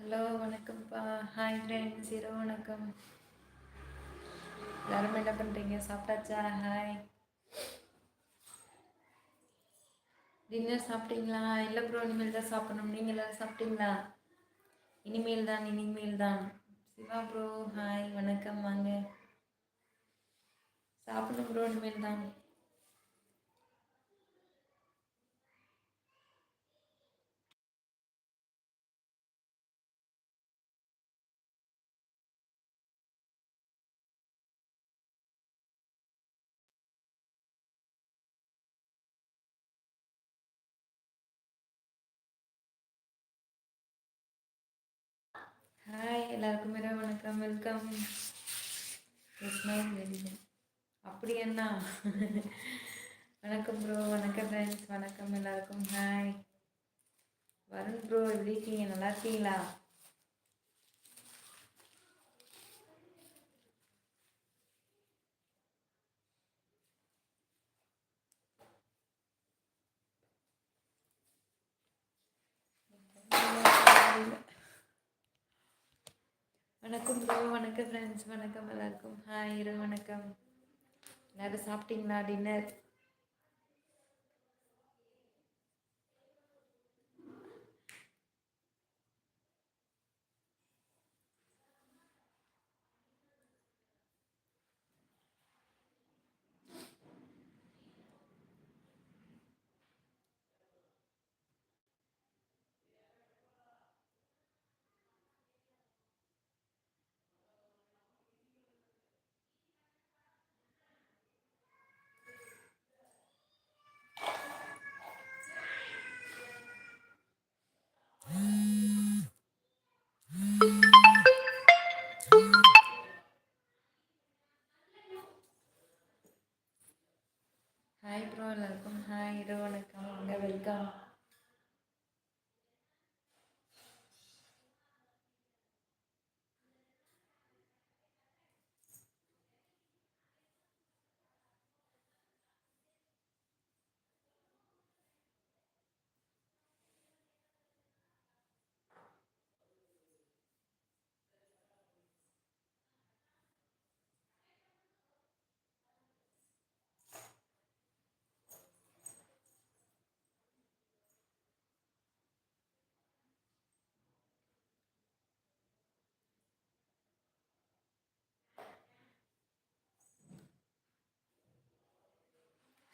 Hello வணக்கம்ப்பா. Hi friends இரவு வணக்கம். எல்லாரும் என்ன பண்ணுறீங்க சாப்பிட்டாச்சா? ஹாய் டின்னர் சாப்பிட்டீங்களா? இல்லை ப்ரோ இனிமேல் தான் சாப்பிடணும். நீங்கள் எல்லோரும் சாப்பிட்டீங்களா? இனிமேல் தான் இனிமேல் தான். சிவா ப்ரோ ஹாய் வணக்கம் வாங்க. சாப்பிடணும் ப்ரோ இனிமேல் தான். ஹாய் எல்லாருக்கும் இரவு வணக்கம். வெல்கம் அப்படி என்ன? வணக்கம் ப்ரோ வணக்கம் ஃப்ரெண்ட்ஸ் வணக்கம் எல்லாருக்கும். ஹாய் வருண் ப்ரோ எப்படி இருக்கீங்க? நல்லா இருக்கீங்களா வணக்கம் ப்ரோ வணக்கம் ஃப்ரெண்ட்ஸ் வணக்கம் எல்லாருக்கும். ஹாய் இரவு வணக்கம். எல்லோரும் சாப்பிட்டீங்களா டின்னர் இரவு வணக்கம் வாங்க வெல்கம்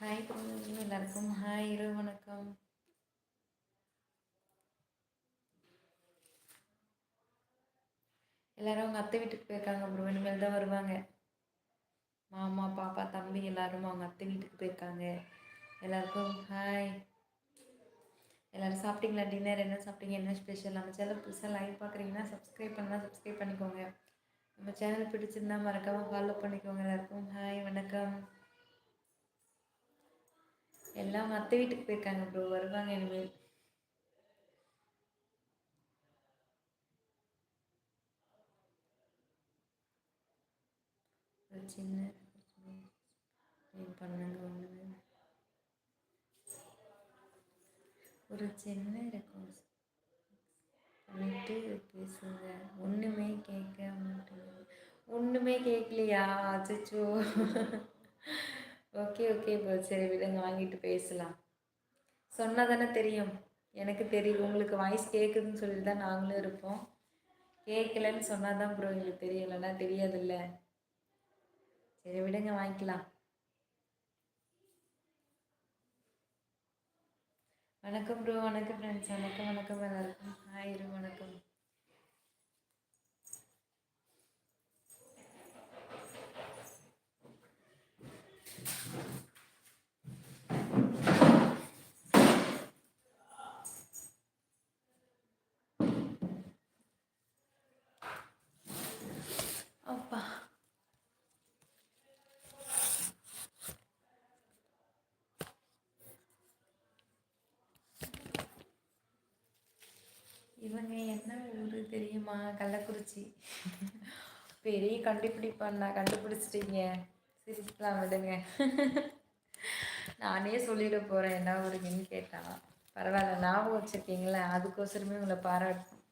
ஹாய் ப்ரோ எல்லாருக்கும் ஹாய் இரவு வணக்கம். எல்லாரும் அவங்க அத்தை வீட்டுக்கு போயிருக்காங்க ப்ரோ இனிமேல் தான் வருவாங்க. மாமா பாப்பா தம்பி எல்லாரும் அவங்க அத்தை வீட்டுக்கு போயிருக்காங்க. எல்லாருக்கும் ஹாய் எல்லோரும் சாப்பிட்டீங்களா? டின்னர் என்ன சாப்பிட்டீங்க? என்ன ஸ்பெஷல் நம்ம சேனல் புதுசாக லைவ் பார்க்குறீங்கன்னா சப்ஸ்கிரைப் பண்ணால் சப்ஸ்கிரைப் பண்ணிக்கோங்க. நம்ம சேனல் பிடிச்சிருந்தா மறக்காமல் ஃபாலோ பண்ணிக்கோங்க. எல்லாருக்கும் ஹாய் வணக்கம். எல்லாம் மற்ற வீட்டுக்கு போயிருக்காங்க ப்ரோ வருவாங்க இனிமேல். ஒரு சின்ன பண்ணுங்க ஒன்று ஒரு சின்ன ரெக்கார்ட்ஸ் பண்ணிட்டு பேசுங்க. ஒன்றுமே கேட்க மாட்டேங்குது ஒன்றுமே கேட்கலையா? அச்சோ ஓகே ஓகே ப்ரோ சரி விடுங்க வாங்கிட்டு பேசலாம். சொன்னால் தானே தெரியும். எனக்கு தெரியும். உங்களுக்கு வாய்ஸ் கேட்குதுன்னு சொல்லிட்டு தான் நாங்களும் இருப்போம். கேட்கலன்னு சொன்னால் தான் ப்ரோ எங்களுக்கு தெரியும். தெரியாதுல்ல. சரி விடுங்க வாங்கிக்கலாம். வணக்கம் ப்ரோ வணக்கம் ஃப்ரெண்ட்ஸ் வணக்கம் வணக்கம் எல்லாருக்கும். ஆயிரும் வணக்கம். இவங்க என்ன ஊர் தெரியுமா? கள்ளக்குறிச்சி. பெரிய கண்டுபிடிப்பாண்ணா கண்டுபிடிச்சிட்டீங்க. சிரிக்கலாம் விடுங்க. நானே சொல்லிட போகிறேன் என்ன ஊருக்குன்னு கேட்டான் பரவாயில்ல ஞாபகம் வச்சுருக்கீங்களே அதுக்கோசரமே உங்களை பாராட்டும்.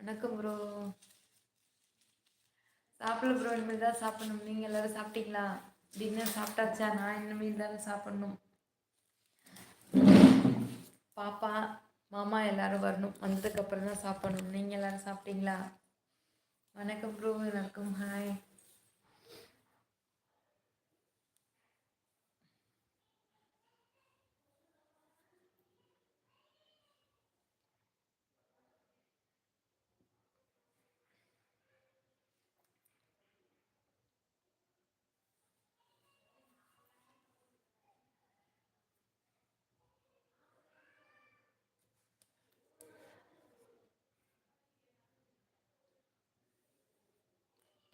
வணக்கம் ப்ரோ சாப்பிடல ப்ரோ இனிமேல் தான் சாப்பிடணும். நீங்கள் எல்லோரும் சாப்பிட்டீங்களா? டின்னர் சாப்பிட்டாச்சா? நான் இனிமேல் தானே சாப்பிட்ணும். பாப்பா மாமா எல்லாரும் வரணும். வந்ததுக்கப்புறம் தான் சாப்பிடணும். நீங்கள் எல்லோரும் சாப்பிட்டீங்களா? வணக்கம் ப்ரோ. எல்லாருக்கும் ஹாய்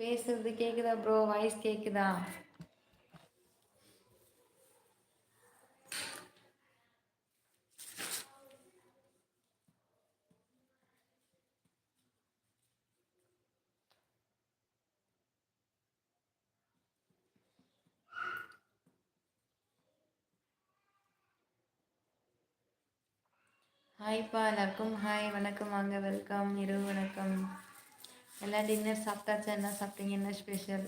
பேசுறது கேக்குதா ப்ரோ வாய்ஸ் கேக்குதா? ஹாய்ப்பா எல்லாருக்கும் ஹாய் வணக்கம் வாங்க. வெல்கம் இரவு வணக்கம். எல்லாம் டின்னர் சாப்பிட்டாச்சா என்ன சாப்பிட்டீங்க என்ன ஸ்பெஷல்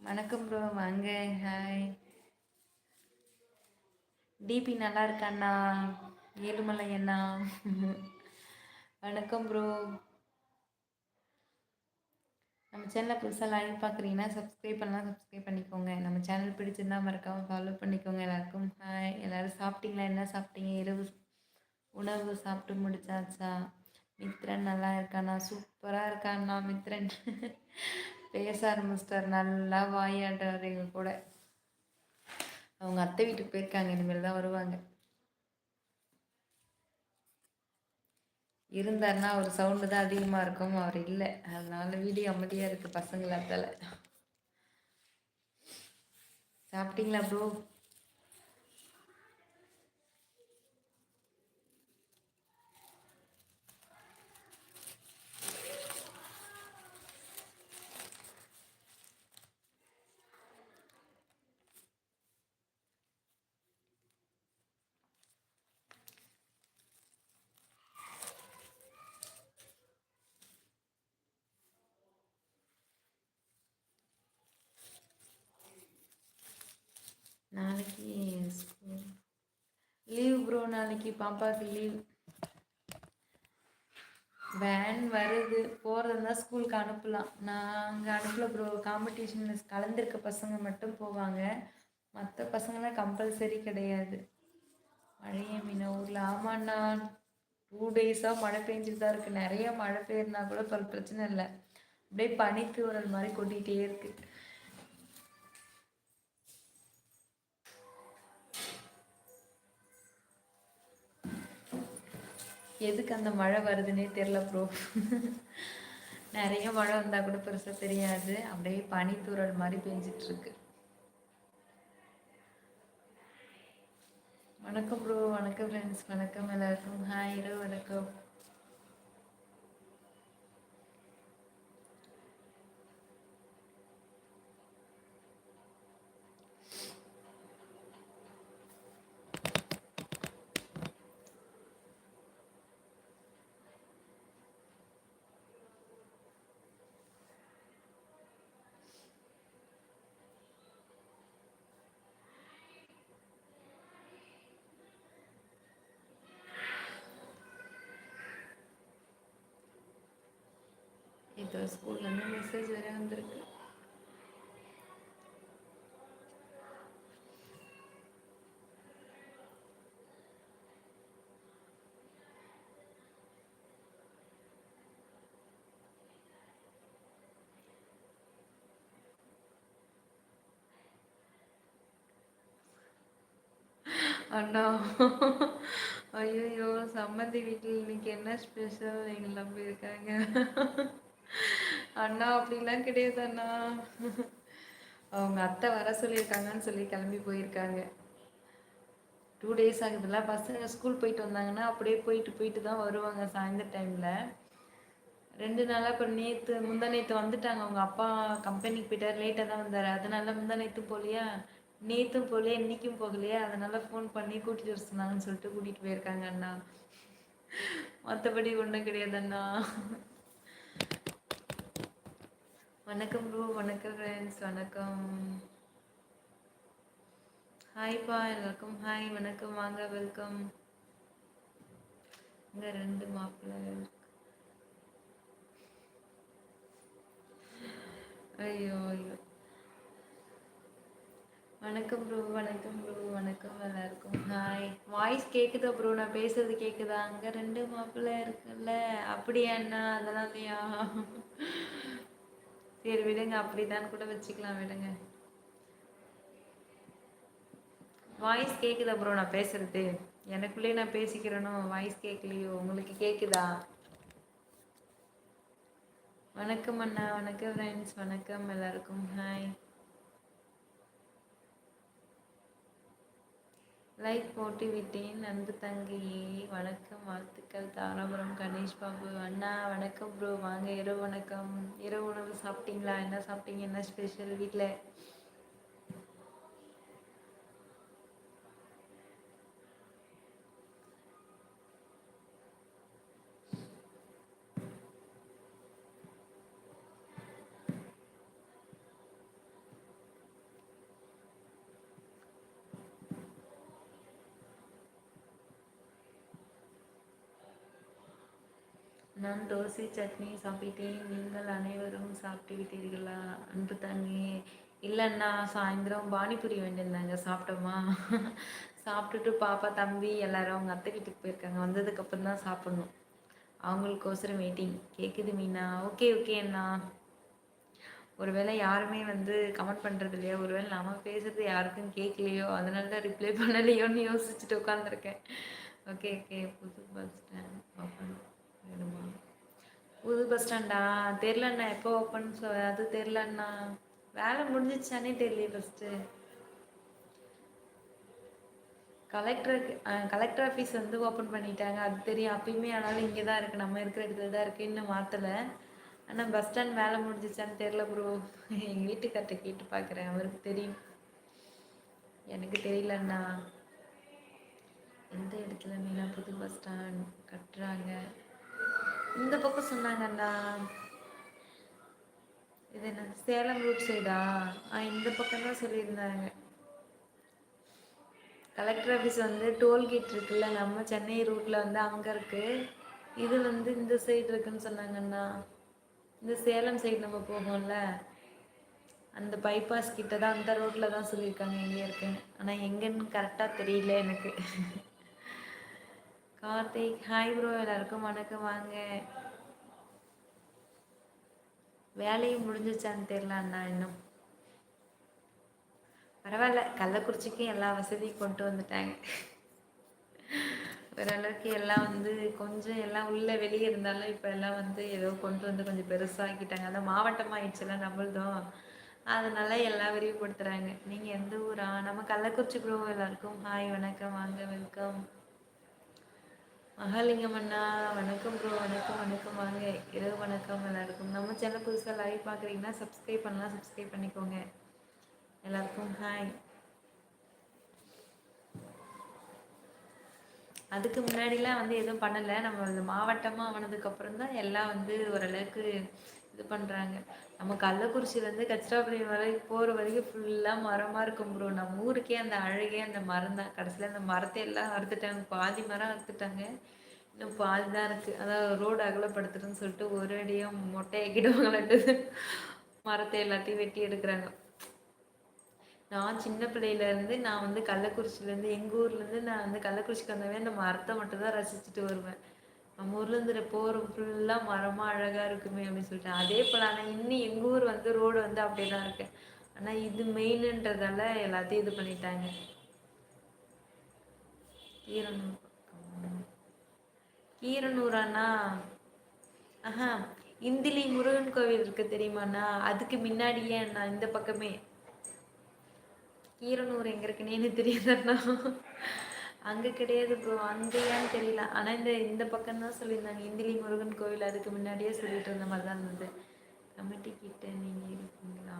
வணக்கம் ப்ரோ வாங்க ஹாய் டிபி நல்லா இருக்காண்ணா? ஏழுமலை அண்ணா. வணக்கம் ப்ரோ நம்ம சேனலில் புதுசாக லைவ் பார்க்குறீங்கன்னா சப்ஸ்கிரைப் பண்ணலாம் சப்ஸ்கிரைப் பண்ணிக்கோங்க. நம்ம சேனல் பிடிச்சிருந்தா மறக்காமல் ஃபாலோ பண்ணிக்கோங்க எல்லாருக்கும். ஹாய் எல்லோரும் சாப்பிட்டீங்களா என்ன சாப்பிட்டீங்க? இரவு உணவு சாப்பிட்டு முடிச்சாச்சா? மித்ரன் நல்லா இருக்காண்ணா சூப்பராக இருக்காண்ணா மித்ரன். பேச ஆரம்பிச்சிட்டார். நல்லா வாயாடுறாரு எங்க கூட. அவங்க அத்தை வீட்டுக்கு போயிருக்காங்க. இனிமேல் தான் வருவாங்க. இருந்தார்னா அவர் சவுண்டு தான் அதிகமாக இருக்கும். அவர் இல்லை. அதனால வீடியோ அமைதியாக இருக்குது பசங்களாத்தால சாப்பிட்டீங்களா ப்ரோ நாளைக்கு ஸ்கூல் லீவ் அன்னைக்கு நாளைக்கு பாப்பாவுக்கு லீவ் வேன் வருது. போகிறதா ஸ்கூலுக்கு அனுப்பலாம். நாங்கள் அனுப்பல ப்ரோ காம்படிஷனில் கலந்துருக்க பசங்க மட்டும் போவாங்க. மற்ற பசங்களாம் கம்பல்சரி கிடையாது. மழைய மீன ஊரில். ஆமாண்ணா. டூ டேஸாக மழை பெஞ்சிட்டு தான் இருக்குது நிறைய மழை பெய்யுறனா கூட பிரச்சனை இல்லை. அப்படியே பனித்தூரல் மாதிரி கொட்டிகிட்டே இருக்குது எதுக்கு அந்த மழை வருதுன்னே தெரில ப்ரோ நிறைய மழை வந்தால் கூட பெருசாக தெரியாது. அப்படியே பனித்தூரல் மாதிரி பெஞ்சிட்ருக்கு வணக்கம் ப்ரோ வணக்கம் ஃப்ரெண்ட்ஸ் வணக்கம் எல்லாருக்கும். ஹாய் இரவு வணக்கம். இப்போ ஸ்கூல்லேருந்து மெசேஜ் வேறு வந்திருக்கு. அண்ணா ஐயோ சம்மந்தி வீட்டில் இன்னைக்கு என்ன ஸ்பெஷல் எங்களை நம்பி இருக்காங்க அண்ணா அப்படிலாம் கிடையாது அண்ணா. அவங்க அத்தை வர சொல்லியிருக்காங்கன்னு சொல்லி கிளம்பி போயிருக்காங்க. டூ டேஸ் ஆகுதுல்ல பசங்க ஸ்கூல் போயிட்டு வந்தாங்கன்னா அப்படியே போயிட்டு போயிட்டு தான் வருவாங்க சாயந்தர டைமில் ரெண்டு நாளாக இப்போ நேற்று முந்தா நேற்று வந்துட்டாங்க. அவங்க அப்பா கம்பெனிக்கு போயிட்டார் லேட்டாக தான் வந்தார். அதனால முந்தா நேற்றும் போகலையா? நேற்றும் போகலையா? இன்றைக்கும் போகலையா? அதனால் ஃபோன் பண்ணி கூட்டிகிட்டு வர சொன்னாங்கன்னு சொல்லிட்டு கூட்டிகிட்டு போயிருக்காங்க அண்ணா. மற்றபடி ஒன்றும் கிடையாது அண்ணா. வணக்கம் ப்ரோ வணக்கம் ஃப்ரெண்ட்ஸ் வணக்கம். ஹாய்ப்பா எல்லாருக்கும் ஹாய் வணக்கம் வாங்க வெல்கம் இங்கே ரெண்டு மாப்பிள்ளை ஐயோ ஐயோ. வணக்கம் ப்ரோ வணக்கம் ப்ரோ வணக்கம் எல்லாருக்கும். ஹாய் வாய்ஸ் கேட்குதா ப்ரோ நான் பேசுறது கேட்குதா அங்க ரெண்டு மாப்பிள்ளை இருக்குல்ல. அப்படியா என்ன அதெல்லாம் இல்லையா சரி விடுங்க. அப்படிதான் கூட வச்சுக்கலாம் விடுங்க. வாய்ஸ் கேட்குதா ப்ரோ நான் பேசுறது. எனக்குள்ளேயே நான் பேசிக்கிறேனோ? வாய்ஸ் கேட்கலையோ உங்களுக்கு கேட்குதா வணக்கம் அண்ணா. வணக்கம் ஃப்ரெண்ட்ஸ் வணக்கம். எல்லாருக்கும் ஹாய் லைக் போட்டு விட்டேன். அன்பு தங்கையே வணக்கம் வாழ்த்துக்கள் தாராபுரம் கணேஷ் பாபு. அண்ணா வணக்கம் ப்ரோ வாங்க இரவு வணக்கம். இரவு உணவு சாப்பிட்டீங்களா? என்ன சாப்பிட்டீங்க? என்ன ஸ்பெஷல் வீட்டில் நான் தோசை சட்னி சாப்பிட்டேன் நீங்கள் அனைவரும் சாப்பிட்டு விட்டீர்களா? அன்பு தண்ணி இல்லைண்ணா சாயந்தரம் பானிபூரி வேண்டியிருந்தாங்க சாப்பிட்டோமா? சாப்பிட்டுட்டு பாப்பா தம்பி எல்லாரும் அவங்க அத்தை வீட்டுக்கு போயிருக்காங்க. வந்ததுக்கப்புறம் தான் சாப்பிட்ணும். அவங்களுக்கோசரம் வெயிட்டிங் கேட்குது மீனா. ஓகே ஓகே அண்ணா. ஒருவேளை யாருமே வந்து கமெண்ட் பண்ணுறது இல்லையா? ஒருவேளை நம்ம பேசுறது யாருக்கும் கேட்கலையோ அதனால தான் ரிப்ளை பண்ணலையோன்னு யோசிச்சுட்டு உட்காந்துருக்கேன் ஓகே ஓகே புது பஸ் ஸ்டாண்ட் ஓப்பன் வேணுமா? புது பஸ் ஸ்டாண்டா தெரிலண்ணா எப்போ ஓப்பன் அது தெரிலண்ணா வேலை முடிஞ்சிச்சானே தெரியல ஃபஸ்ட்டு கலெக்டர் கலெக்டர் ஆஃபீஸ் வந்து ஓப்பன் பண்ணிட்டாங்க. அது தெரியும். அப்பயுமே ஆனாலும் இங்கே தான் இருக்குது நம்ம இருக்கிற இடத்துல தான் இருக்குது இன்னும் மாற்றலை ஆனால் பஸ் ஸ்டாண்ட் வேலை முடிஞ்சிச்சான்னு தெரில ப்ரோ எங்கள் வீட்டுக்கார்ட்ட கேட்டு பார்க்குறேன் அவருக்கு தெரியும். எனக்கு தெரியலண்ணா. எந்த இடத்துல மீனா புது பஸ் ஸ்டாண்ட் கட்டுறாங்க? இந்த பக்கம் சொன்னாங்கண்ணா இது என்ன சேலம் ரூட் சைடா ஆ? இந்த பக்கம் தான் சொல்லியிருந்தாங்க. கலெக்டர் ஆஃபீஸ் வந்து டோல்கேட் இருக்குல்ல நம்ம சென்னை ரூட்டில் வந்து அங்கே இருக்குது இது வந்து இந்த சைடு இருக்குன்னு சொன்னாங்கண்ணா. இந்த சேலம் சைடு நம்ம போகும்ல அந்த பைபாஸ் கிட்ட தான் அந்த ரோட்டில் தான் சொல்லியிருக்காங்க எங்கே இருக்குன்னு. ஆனால் எங்கன்னு கரெக்டாக தெரியல எனக்கு. கார்த்திக் ஹாய் ப்ரோ எல்லாருக்கும் வணக்கம் வாங்க. வேலையும் முடிஞ்சிச்சான்னு தெரியல அண்ணா இன்னும். பரவாயில்ல கள்ளக்குறிச்சிக்கும் எல்லா வசதியும் கொண்டு வந்துட்டாங்க. ஓரளவுக்கு எல்லாம் வந்து கொஞ்சம் எல்லாம் உள்ள வெளியே இருந்தாலும் இப்போ எல்லாம் வந்து ஏதோ கொண்டு வந்து கொஞ்சம் பெருசாகிட்டாங்க அந்த மாவட்டம் ஆயிடுச்சுல நம்மள்தும். அதனால எல்லாம் விரிவுபடுத்துறாங்க நீங்கள் எந்த ஊரா? நம்ம கள்ளக்குறிச்சி ப்ரோ எல்லாருக்கும் ஹாய் வணக்கம் வாங்க வெல்கம் மகாலிங்கம் அண்ணா வணக்கம் ப்ரோ வணக்கம் வணக்கம். வாங்க இரவு வணக்கம் எல்லாருக்கும். நம்ம சேனல் புதுசாக லைவ் பார்க்குறீங்கன்னா சப்ஸ்கிரைப் பண்ணலாம் சப்ஸ்கிரைப் பண்ணிக்கோங்க. எல்லாருக்கும் ஹாய் அதுக்கு முன்னாடிலாம் வந்து எதுவும் பண்ணலை. நம்ம மாவட்டமாக ஆனதுக்கப்புறம் தான் எல்லாம் வந்து ஓரளவுக்கு இது பண்ணுறாங்க நம்ம கள்ளக்குறிச்சியிலேருந்து கச்சிராபுரம் வரைக்கும் போகிற வரைக்கும் ஃபுல்லாக மரமாக இருக்கும் ப்ரோ நம்ம ஊருக்கே அந்த அழகே அந்த மரம் தான். கடைசியில் அந்த மரத்தை எல்லாம் அறுத்துட்டாங்க. பாதி மரம் அறுத்துட்டாங்க. இன்னும் பாதி தான் இருக்குது அதாவது ரோடு அகலப்படுத்துறதுன்னு சொல்லிட்டு ஒரு அடியாக மொட்டையாக்கிடுவாங்களாட்டு மரத்தை எல்லாத்தையும் வெட்டி எடுக்கிறாங்க. நான் சின்ன பிள்ளையிலேருந்து நான் வந்து கள்ளக்குறிச்சியிலேருந்து எங்கள் ஊர்லேருந்து நான் வந்து கள்ளக்குறிச்சிக்கு வந்தவே அந்த மரத்தை மட்டும்தான் ரசிச்சுட்டு வருவேன். நம்ம ஊர்லேருந்து போகிற ஃபுல்லாக மரமாக அழகாக இருக்குமே அப்படின்னு சொல்லிட்டு. அதே போல் ஆனால் இன்னும் எங்கள் ஊர் வந்து ரோடு வந்து அப்படியே தான் இருக்கு. ஆனால் இது மெயின்ன்றதால எல்லாத்தையும் இது பண்ணிட்டாங்க. கீரனூர் கீரனூராண்ணா ஆஹா இந்திலி முருகன் கோவில் இருக்கு தெரியுமாண்ணா? அதுக்கு முன்னாடியே அண்ணா இந்த பக்கமே. கீரனூர் எங்க இருக்குன்னே தெரியாதண்ணா. அங்கே கிடையாது ப்ரோ அங்கேயான்னு தெரியல. ஆனால் இந்த இந்த பக்கம் தான் சொல்லியிருந்தாங்க. இந்திலி முருகன் கோவில் அதுக்கு முன்னாடியே சொல்லிட்டு இருந்த மாதிரி தான் இருந்தது. கமிட்டி கிட்ட நீங்கள் இருக்கீங்களா?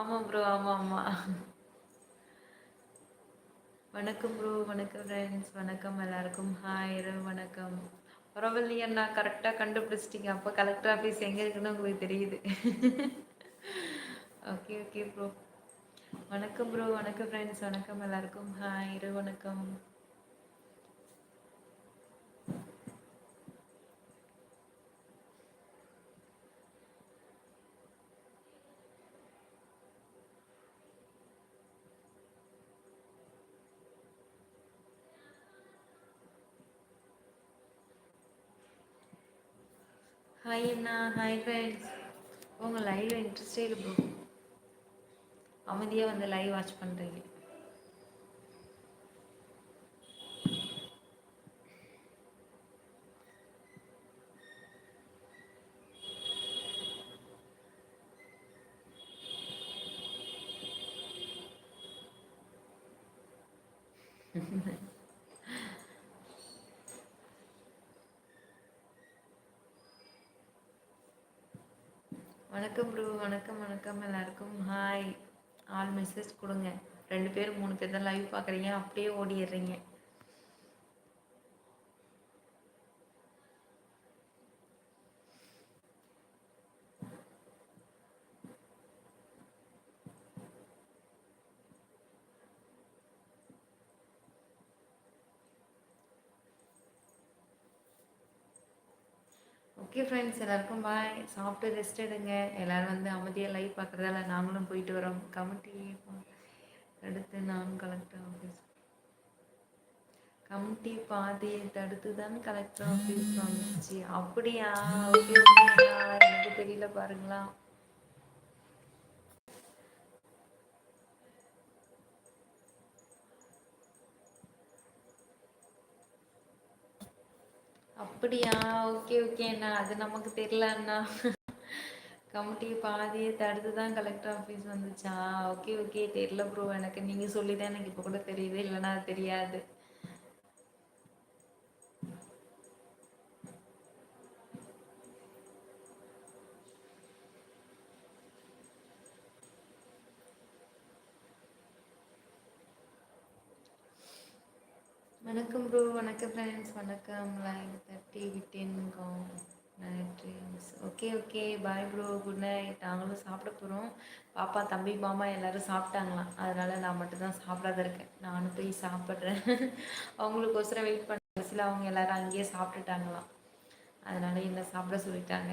ஆமாம் ப்ரோ ஆமாம் ஆமாம் வணக்கம் ப்ரோ வணக்கம் ஃப்ரெண்ட்ஸ் வணக்கம் எல்லாருக்கும். ஹாய் இரவு வணக்கம். பரவாயில்லையா நான் கரெக்டாக கண்டுபிடிச்சிட்டிங்க. அப்போ கலெக்டர் ஆஃபீஸ் எங்கே இருக்குன்னு உங்களுக்கு தெரியுது. ஓகே ஓகே ப்ரோ வணக்கம் ப்ரோ வணக்கம் ஃப்ரெண்ட்ஸ் வணக்கம் எல்லாருக்கும். ஹாய் இரு வணக்கம். ஹாய் அண்ணா. ஹாய் ஃப்ரெண்ட்ஸ் உங்கள் லைவ் இன்ட்ரெஸ்டே இல்லை ப்ரோ அமைதியாக வந்து லைவ் வாட்ச் பண்ணுறீங்க வணக்கம் ப்ரோ வணக்கம் வணக்கம் எல்லாருக்கும். ஹாய் ஆல் மெசேஜ் கொடுங்க. ரெண்டு பேர் மூணு பேர் தான் லைவ் பார்க்குறீங்க. அப்படியே ஓடிடுறீங்க. ஓகே ஃப்ரெண்ட்ஸ் எல்லாருக்கும் பாய் சாப்பிட்டு ரெஸ்ட் எடுங்க. எல்லோரும் வந்து அமைதியாக லைவ் பார்க்குறதால நாங்களும் போயிட்டு வரோம். கமிட்டி அடுத்து நான் கலெக்டர் ஆஃபீஸ் கமிட்டி பாதையை தடுத்து தான் கலெக்டர் ஆஃபீஸ் வந்துச்சு அப்படியா? ஓகே எனக்கு தெரியல பாருங்களா அப்படியா? ஓகே ஓகே அண்ணா. அது நமக்கு தெரியல அண்ணா. கமிட்டி பாதியை தடுத்து தான் கலெக்டர் ஆஃபீஸ் வந்துச்சா? Okay okay. தெரியல ப்ரோ எனக்கு நீங்கள் சொல்லி தான் எனக்கு இப்போ கூட தெரியுது இல்லைன்னா தெரியாது. வணக்கம் ப்ரோ வணக்கம் ஃப்ரெண்ட்ஸ் வணக்கம். Line thirty விட்டின். Night okay okay bye bro good night நாங்களும் சாப்பிட போகிறோம் பாப்பா தம்பி மாமா எல்லோரும் சாப்பிட்டாங்களாம். அதனால் நான் மட்டும்தான் சாப்பிடாத இருக்கேன். நானும் போய் சாப்பிட்றேன். அவங்களுக்கோசரம் வெயிட் பண்ண கடைசியில் அவங்க எல்லோரும் அங்கேயே சாப்பிட்டுட்டாங்களாம். அதனால் என்ன சாப்பிட சொல்லிட்டாங்க.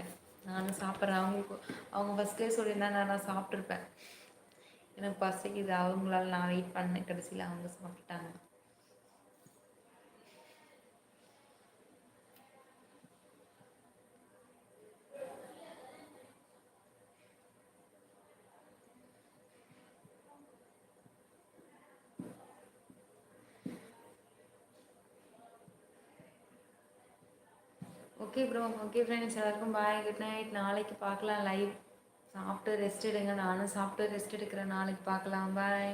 நானும் சாப்பிட்றேன். அவங்களுக்கு அவங்க ஃபஸ்ட்டே சொல்லியிருந்தா நான் சாப்பிட்ருப்பேன் எனக்கு பசிக்குது. அவங்களால நான் வெயிட் பண்ணேன். கடைசியில் அவங்க சாப்பிட்டாங்க ஓகே ப்ரோ ஓகே ஃப்ரெண்ட்ஸ் எல்லாருக்கும் பாய் குட் நைட் நாளைக்கு பார்க்கலாம் லைவ் சாப்பிட்டு ரெஸ்ட் எடுங்க. நானும் சாப்பிட்டு ரெஸ்ட் எடுக்கிறேன். நாளைக்கு பார்க்கலாம். பாய்